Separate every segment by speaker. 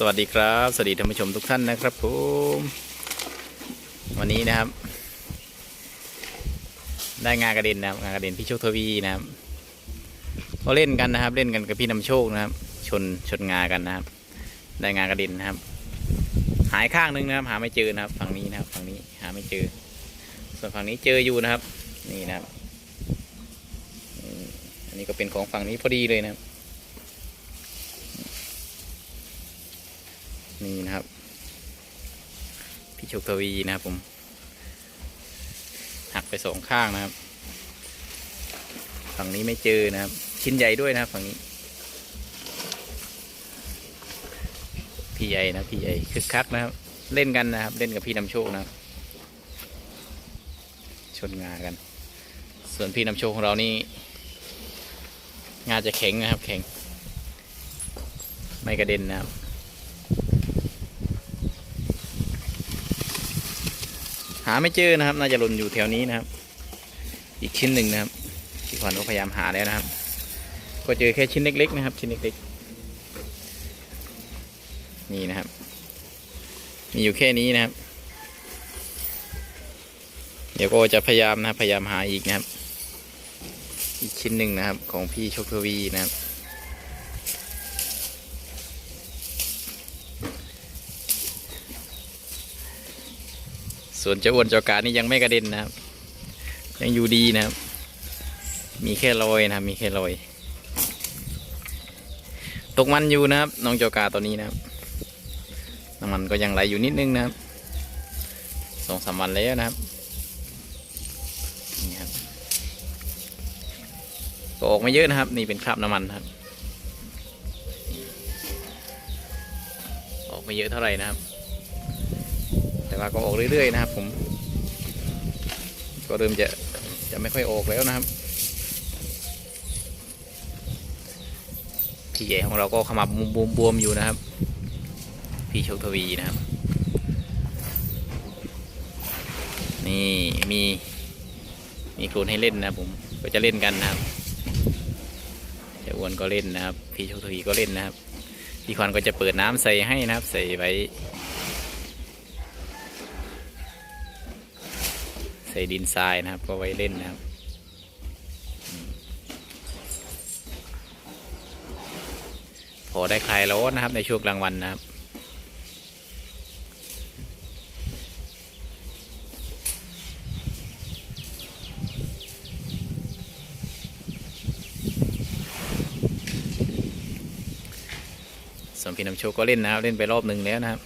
Speaker 1: สวัสดีครับ สวัสดีท่านผู้ชมทุกท่านนะครับผมวันนี้นะครับ ได้งานกระเด็นนะครับงานกระเด็นพี่โชคทวีนะครับก็เล่นกันนะครับ เล่นกันกับพี่นำโชคนะครับ ชนชนงากันนะครับ ได้งานกระเด็นนะครับ หายข้างนึงนะครับ หาไม่เจอนะครับ ฝั่งนี้นะครับ ฝั่งนี้หาไม่เจอ ส่วนฝั่งนี้เจออยู่นะครับ นี่นะครับอันนี้ก็เป็นของฝั่งนี้พอดีเลยนะครับ นี่นะครับ พี่ชคทวีนะครับผม หักไปสองข้างนะครับ ฝั่งนี้ไม่เจอนะครับ ชิ้นใหญ่ด้วยนะครับ ฝั่งนี้ พี่ใหญ่นะพี่ใหญ่คึกคักนะครับ เล่นกันนะครับ เล่นกับพี่นำโชคนะครับ ชนงากัน ส่วนพี่นำโชคของเรานี่งาจะแข็งนะครับ แข็ง ไม่กระเด็นนะครับ หาไม่เจอนะครับ น่าจะหล่นอยู่แถวนี้นะครับ อีกชิ้นหนึ่งนะครับพี่ขวัญก็พยายามหาแล้วนะครับ ก็เจอแค่ชิ้นเล็ก ๆ นะครับ ชิ้นเล็กๆนี่นะครับ มีอยู่แค่นี้นะครับ เดี๋ยวก็จะพยายามนะพยายามหาอีกนะครับ อีกชิ้นหนึ่งนะครับ ของพี่โชคทวีนะครับ ส่วนเจ้าอ้วนเจ้ากานี่ยังไม่กระเด็นนะครับ ยังอยู่ดีนะครับ มีแค่รอยนะครับ มีแค่รอย ตกมันอยู่นะครับ น้องเจ้ากาตัวนี้นะครับน้ำมันก็ยังไหลอยู่นิดนึงนะครับสองสามวันแล้วนะครับนี่ครับก็ออกไม่เยอะนะครับ นี่เป็นคราบน้ำมันครับ ออกไม่เยอะเท่าไหร่นะครับ แต่ว่าก็ออกเรื่อยๆนะครับ ผม ก็เริ่มจะจะไม่ค่อยออกแล้วนะครับ พี่ใหญ่ของเราก็ขมับบวมๆอยู่นะครับ พี่โชคทวีนะครับ นี่มีมีโคลนให้เล่นนะผมก็จะเล่นกันนะครับเจ้าอ้วนก็เล่นนะครับ พี่โชคทวีก็เล่นนะครับ พี่ควันก็จะเปิดน้ำใส่ให้นะครับ ใส่ไว้ ส่ดินทรายนะครับ ก็ไว้เล่นนะครับพอได้คลายร้อนนะครับ ในช่วงกลางวันนะครับส่วนพี่นำโชคก็เล่นนะครับ เล่นไปรอบหนึ่งแล้วนะครับ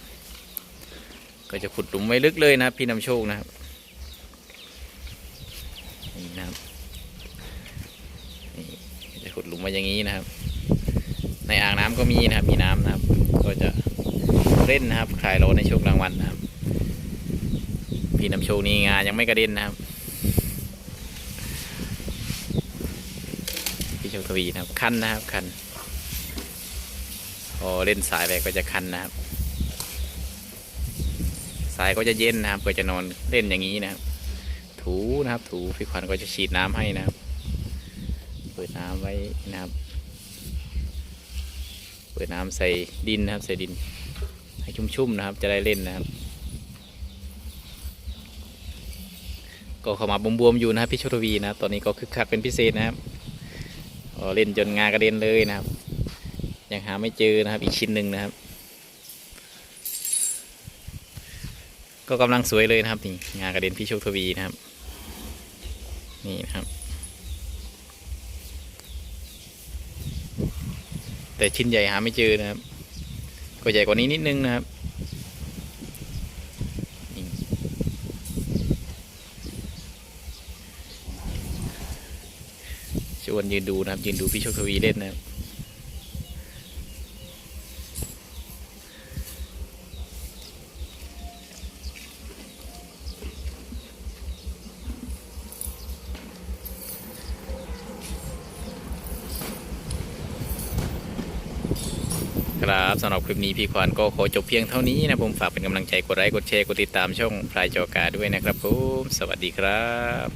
Speaker 1: ก็จะขุดหลุมไว้ลึกเลยนะครับ พี่นำโชคนะครับ นี่นะครับนี่จะขุดหลุ มมาอย่างนี้นะครับ ในอ่างน้ำก็มีนะครับ มีน้ำนะครับ ก็จะเล่นนะครับคลายร้อนในช่วงกลางวันนะครับ พี่น้ำโชคนี่งานยังไม่กระเด็นนะครับ พี่โชคทวีนะครับ คันนะครับ คันพอเล่นสายไปก็จะคันนะครับสายก็จะเย็นนะครับ ก็จะนอนเล่นอย่างนี้นะครับ ถูนะครับ ถูพี่ขวัญก็จะฉีดน้ำให้นะครับ ปิดน้ำไว้นะครับเปิดน้ำใส่ดินนะครับใส่ดิน ให้ชุ่มๆนะครับ จะได้เล่นนะครับ ก็เข้ามาบวมๆอยู่นะครับพี่โชตวีนะตอนนี้ก็คึกคักเป็นพิเศษนะครับเล่นจนงากระเด็นเลยนะครับ ยังหาไม่เจอนะครับ อีกชิ้นหนึ่งนะครับ ก็กำลังสวยเลยนะครับนี่งากระเด็นพี่โชคทวีนะครับ นี่นะครับ แต่ชิ้นใหญ่หาไม่เจอนะครับ ก็ใหญ่กว่านี้นิดนึงนะครับชวนยืนดูนะครับยืนดูพี่โชคทวีเล่นนะครับ ครับสำหรับคลิปนี้พี่ควานก็ขอจบเพียงเท่านี้นะผมฝากเป็นกำลังใจกดไลค์กดแชร์กดติดตามช่องพลายจอกาด้วยนะครับผมสวัสดีครับ